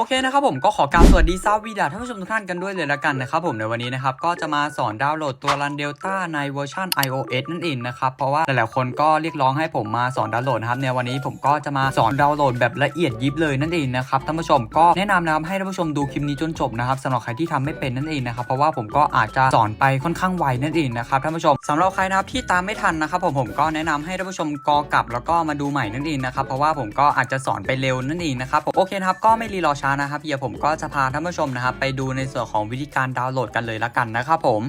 โอเคนะครับผมก็ขอกล่าวสวัสดีซาวีดาท่านผู้ชมทุกท่านกันด้วยเลยละกันนะครับผมในวันนี้นะครับก็จะมาสอนดาวน์โหลดตัวรันเดลต้าในเวอร์ชัน iOS นั่นเองนะครับเพราะว่าหลายๆคนก็เรียกร้องให้ผมมาสอนดาวน์โหลดนะครับในวันนี้ผมก็จะมาสอนดาวน์โหลดแบบละเอียดยิบเลยนั่นเองนะครับท่านผู้ชมก็แนะนำนะครับให้ท่านผู้ชมดูคลิปนี้จนจบนะครับสำหรับใครที่ทำไม่เป็นนั่นเองนะครับเพราะว่าผมก็อาจจะสอนไปค่อนข้างไวนั่นเองนะครับท่านผู้ชมสำหรับใครนะครับที่ตามไม่ทันนะครับผมผมก็แนะนำให้ท่านผู้ชมกอกลับแล้วก็มาดูใหม่นั่นเองนะครับเพราะว่าผมก็อาจจะสอนไปเร็วนั่นเองนะครับผมโอเคนะครับก็ไม่รีรอช้านะครับเดี๋ยวผมก็จะพาท่านผู้ชมนะครับไปดูในส่วนของวิธีการดาวน์โหลดกันเลยละกันนะครับผม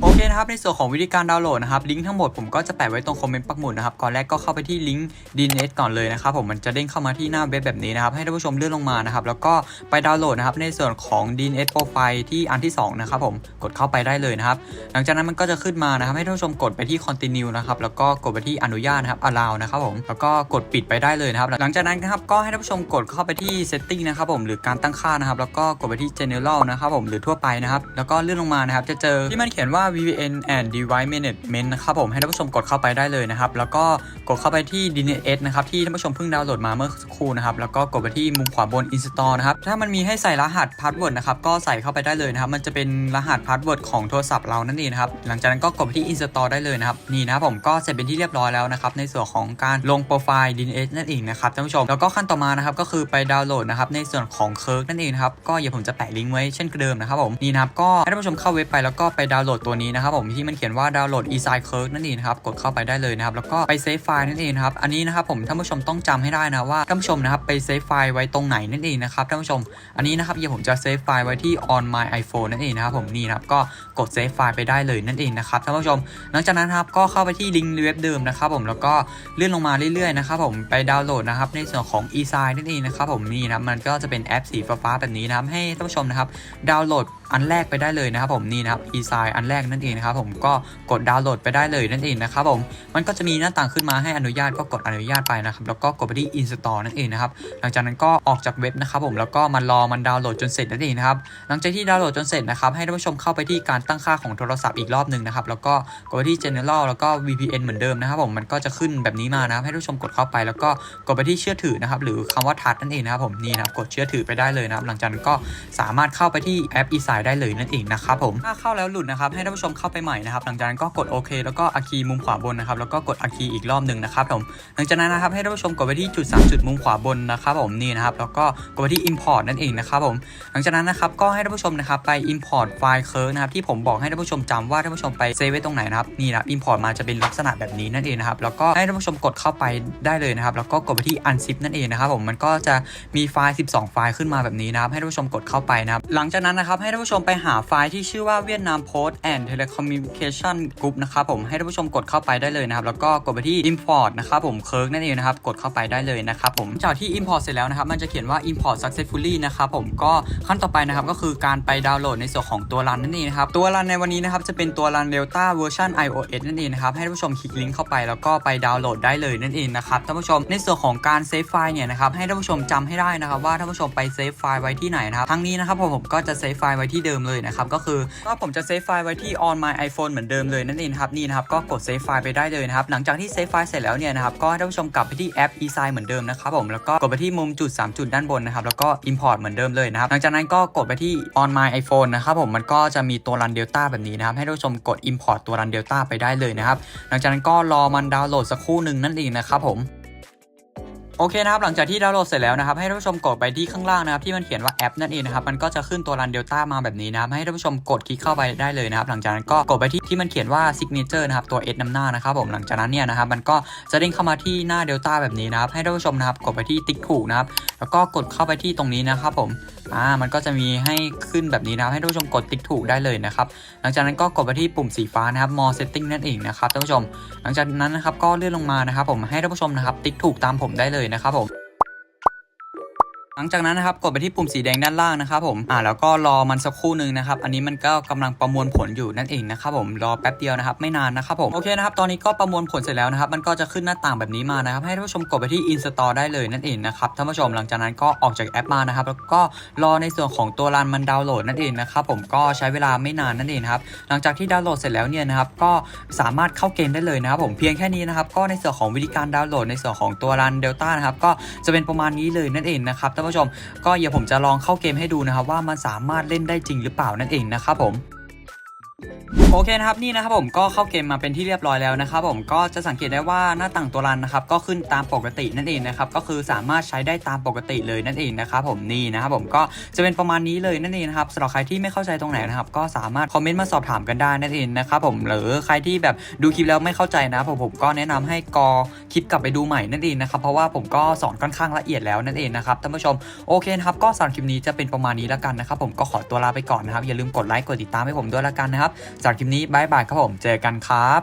โอเค นะครับในส่วนของวิธีการดาวน์โหลดนะครับลิงก์ทั้งหมดผมก็จะแปะไว้ตรงคอมเมนต์ปักหมุดนะครับก่อนแรกก็เข้าไปที่ลิงก์ DNS ก่อนเลยนะครับผมมันจะเด้งเข้ามาที่หน้าเว็บแบบนี้นะครับให้ท่านผู้ชมเลื่อนลงมานะครับแล้วก็ไปดาวน์โหลดนะครับในส่วนของ DNS Profile ที่อันที่สองนะครับผมกดเข้าไปได้เลยนะครับหลังจากนั้นมันก็จะขึ้นมานะครับให้ท่านผู้ชมกดไปที่ Continue นะครับแล้วก็กดไปที่อนุญาตนะครับ Allow นะครับผมแล้วก็กดปิดไปได้เลยนะครับหลังจากนั้นนะครับก็ให้ท่านผู้ชมกดเข้าไปที่ Setting นะครับผมหรือการตั้งค่านะครับแล้วก็กดไปที่ General นะครับผมหรือทั่วไปนะครับแล้วก็เลื่อนลงมานะครับจะเจอที่มันเขียนว่า VPN and device management นะครับผมให้ท่านผู้ชมกดเข้าไปได้เลยนะครับ แล้วก็กดเข้าไปที่ DNS นะครับที่ท่านผู้ชมเพิ่งดาวน์โหลดมาเมื่อสักครู่นะครับ แล้วก็กดไปที่มุมขวาบน install นะครับ ถ้ามันมีให้ใส่รหัสพาสเวิร์ดนะครับก็ใส่เข้าไปได้เลยนะครับ มันจะเป็นรหัสพาสเวิร์ดของโทรศัพท์เรานั่นเองนะครับ หลังจากนั้นก็กดไปที่ install ได้เลยนะครับ นี่นะครับผมก็เสร็จเป็นที่เรียบร้อยแล้วนะครับในส่วนของการลงโปรไฟล์ DNS นั่นเองนะครับท่านผู้ชม แล้วก็ขั้นต่อมานะครับก็คือไปดาวน์โหลดนะครับในส่วนของเคิร์กนั่นเองครับก็อย่าผมจะแปะลิงก์ไว้เช่นเดิมนะครับผมนี่นะครับก็ให้ท่านผู้ชมเข้าเว็บไปแล้วก็ไปดาวน์โหลดตัวนี้นะครับผมที่มันเขียนว่าดาวน์โหลด e s i g n Kirk นั่นเองนะครับกดเข้าไปได้เลยนะครับแล้วก็ไปเซฟไฟล์นั่นเองครับอันนี้นะครับผมท่านผู้ชมต้องจำให้ได้นะว่าท่านผู้ชมนะครับไปเซฟไฟล์ไว้ตรงไหนนั่นเองนะครับท่านผู้ชม อันนี้นะครับเดี๋ยวผมจะเซฟไฟล์ไว้ที่ on my iPhone นั่นเองนะครับผมนี่นะครับก็กดเซฟไฟล์ไปได้เลยนั่นเองนะครับท่านผู้ชม หลังจากนั้นครับก็เข้าไปที่ลิงก์เว็บเดิมนะครับผมแล้วก็เลื่อนลงมาเรื่อยๆนะครับผมไปดาวน์โหลดนะครับในส่วนของ e s i g n นั่นเองนะครับผมนี่นะครับมันก็จะเป็นแอปสีฟ้าๆแบบนี้นะครับให้ท่านผู้ชมนะครับดาวน์โหลด อันแรกไปได้เลยนะครับผมนี่นะครับ e s i g n อันแรกนั่นเองนะครับผมก็กดดาวน์โหลดไปได้เลยนั่นเองนะครับผมมันก็จะมีหน้าต่างขึ้นมาให้อนุญาตก็กดอนุญาตไปนะครับแล้วก็กดไปที่ install นั่นเองนะครับหลังจากนั้นก็ออกจากเว็บนะครับผมแล้วก็มันรอมันดาวน์โหลดจนเสร็จนั่นเองนะครับหลังจากที่ดาวน์โหลดจนเสร็จนะครับให้ท่านผู้ชมเข้าไปที่การตั้งค่าของโทรศัพท์อีกรอบหนึ่งนะครับแล้วก็กดไปที่ general แล้วก็ VPN เหมือนเดิมนะครับผมมันก็จะขึ้นแบบนี้มานะครับให้ท่านผู้ชมกดเข้าไป แล้วก็กดไปที่เชื่อถือนะครับหรือคำว่าทัดนั่นเองนะครับผมนี่นะครับกดเชื่อถือไปได้เลยนะครับหลังจากนั้นก็สามารถเข้าไปที่แอป e s i ได้เลยนั่นเองนะครับผมถ้าเข้าแล้วหลุดนะครับให้ท่านผู้ชมเข้าไปใหม่นะครับหลังจากนั้นก็กดโอเคแล้วก็อาคีมุมขวาบนนะครับแล้วก็กดอาคีอีกรอบหนึ่งนะครับผมหลังจากนั้นนะครับให้ท่านผู้ชมกดไปที่จุด 3 จุดมุมขวาบนนะครับผมนี่นะครับแล้วก็กดไปที่ import นั่นเองนะครับผมหลังจากนั้นนะครับก็ให้ท่านผู้ชมนะครับไป import ไฟล์เคิร์นะครับที่ผมบอกให้ท่านผู้ชมจำว่าท่านผู้ชมไปเซฟไว้ตรงไหนนะครับนี่นะ import มาจะเป็นลักษณะแบบนี้นั่นเองนะครับแล้วก็ให้ท่านผู้ชมกดเข้าไปได้เลยนะครับแล้วก็กดไปที่ unzip นั่นเองนะครับผมมันก็จะมีไฟล์ 12 ไฟล์ขึ้นมาแบบนี้นะครับให้ท่านผู้ชมกดเข้าไปนะครับหลังจากนั้นนะครับให้ท่านผูู้้ชมไปหาไฟล์ที่ชื่อว่าเวียดนาม Post and Telecommunication Group นะครับผมให้ท่านผู้ชมกดเข้าไปได้เลยนะครับ แล้วก็กดไปที่ import นะครับผมเคิร์กนั่นเองนะครับ กดเข้าไปได้เลยนะครับผมจากที่ import เสร็จแล้วนะครับ มันจะเขียนว่า import successfully นะครับผมก็ขั้นต่อไปนะครับก็คือการไปดาวน์โหลดในส่วนของตัวรันนั่นเองนะครับตัวรันในวันนี้นะครับจะเป็นตัวรัน Delta เวอร์ชัน iOS นั่นเองนะครับให้ท่านผู้ชมคลิกลิงก์เข้าไปแล้วก็ไปดาวน์โหลดได้เลยนั่นเองนะครับท่านผู้ชมในส่วนของการเซฟไฟล์เนี่ยนะครับให้ท่านผู้ชมจำให้ได้นะครับว่าท่านผู้ชมไปเซฟไฟล์ไว้ที่ไหนนะครับทั้งนี้นะครับผมก็จะเซฟไฟล์ไว้ที่เดิมเลยนะครับก็คือก็ผมจะเซฟไฟล์ไว้ที่ on my iPhone เหมือนเดิมเลยนั่นเองครับนี่นะครับก็กดเซฟไฟล์ไปได้เลยนะครับหลังจากที่เซฟไฟล์เสร็จแล้วเนี่ยนะครับก็ให้ท่านผู้ชมกลับไปที่แอป e s i g n เหมือนเดิมนะครับผมแล้วก็กดไปที่มุมจุด 3 จุดด้านบนนะครับแล้วก็ import เหมือนเดิมเลยนะครับหลังจากนั้นก็กดไปที่ on my iPhone นะครับผมมันก็จะมีตัวรัน Delta แบบนี้นะครับให้ท่านผู้ชมกด import ตัวรัน Delta ไปได้เลยนะครับหลังจากนั้นก็รอมันดาวน์โหลดสักครู่หนึ่งนั่นเองนะครับผม โอเคนะครับหลังจากที่ดาวน์โหลดเสร็จแล้วนะครับให้ท่านผู้ชมกดไปที่ข้างล่างนะครับที่มันเขียนว่าแอปนั่นเองนะครับมันก็จะขึ้นตัวรันเดลต้ามาแบบนี้นะครับให้ท่านผู้ชมกดคลิกเข้าไปได้เลยนะครับหลังจากนั้นก็กดไปที่ที่มันเขียนว่า signature นะครับตัว S นำหน้านะครับผมหลังจากนั้นเนี่ยนะครับมันก็จะเด้งเข้ามาที่หน้าเดลต้าแบบนี้นะครับให้ท่านผู้ชมนะครับกดไปที่ติ๊กถูกนะครับแล้วก็กดเข้าไปที่ตรงนี้นะครับผมอ่ามันก็จะมีให้ขึ้นแบบนี้นะครับให้ท่านผู้ชมกดติ๊กถูกได้เลยนะครับหลังจากนั้นก็กดไปที่ปุ่มสีฟ้านะครับ more setting นั่นเองนะครับท่านผู้ชม หลังจากนั้นนะครับก็เลื่อนลงมานะครับผมให้ท่านผู้ชมนะครับติ๊กถูกตามผมได้เลยนะครับผม หลังจากนั้นนะครับกดไปที่ปุ่มสีแดงด้านล่างนะครับผมอ่าแล้วก็รอมันสักครู่หนึ่งนะครับอันนี้มันก็กำลังประมวลผลอยู่นั่นเองนะครับผมรอแป๊บเดียวนะครับไม่นานนะครับผมโอเคนะครับตอนนี้ก็ประมวลผลเสร็จแล้วนะครับมันก็จะขึ้นหน้าต่างแบบนี้มานะครับให้ท่านผู้ชมกดไปที่ install ได้เลยนั่นเองนะครับท่านผู้ชมหลังจากนั้นก็ออกจากแอปมานะครับแล้วก็รอในส่วนของตัวรันมันดาวน์โหลดนั่นเองนะครับผมก็ใช้เวลาไม่นานนั่นเองครับหลังจากที่ดาวน์โหลดเสร็จแล้วเนี่ยนะครับก็สามารถเข้าเกมได้เลยนะครับผมเพียงแค่นี้นะครับก็ในส่วนของวิธีการดาวน์โหลดในส่วนของตัวรันเดลต้านะครับก็จะเป็นประมาณนี้เลยนั่นเองนะครับท่านผู้ชม ก็เดี๋ยวผมจะลองเข้าเกมให้ดูนะครับว่ามันสามารถเล่นได้จริงหรือเปล่านั่นเองนะครับผม โอเคนะครับนี่นะครับผมก็เข้าเกมมาเป็นที่เรียบร้อยแล้วนะครับผมก็จะสังเกตได้ว่าหน้าต่างตัวรันนะครับก็ขึ้นตามปกตินั่นเองนะครับก็คือสามารถใช้ได้ตามปกติเลยนั่นเองนะครับผมนี่นะครับผมก็จะเป็นประมาณนี้เลยนั่นเองนะครับสำหรับใครที่ไม่เข้าใจตรงไหนนะครับก็สามารถคอมเมนต์มาสอบถามกันได้นั่นเองนะครับผมหรือใครที่แบบดูคลิปแล้วไม่เข้าใจนะผมผมก็แนะนำให้กอคลิปกลับไปดูใหม่นั่นเองนะครับเพราะว่าผมก็สอนค่อนข้างละเอียดแล้วนั่นเองนะครับท่านผู้ชมโอเคนะครับก็สำหรับคลิปนี้จะเป็นประมาณนี้แล้วกันนะครับผมก็ขอตัวลาไปก่อนนะครับอย่าลืมกดไลค์กดติดตามให้ผมด้วยละกันนะครับสำหรับคลิปนี้บายบายครับผม เจอกันครับ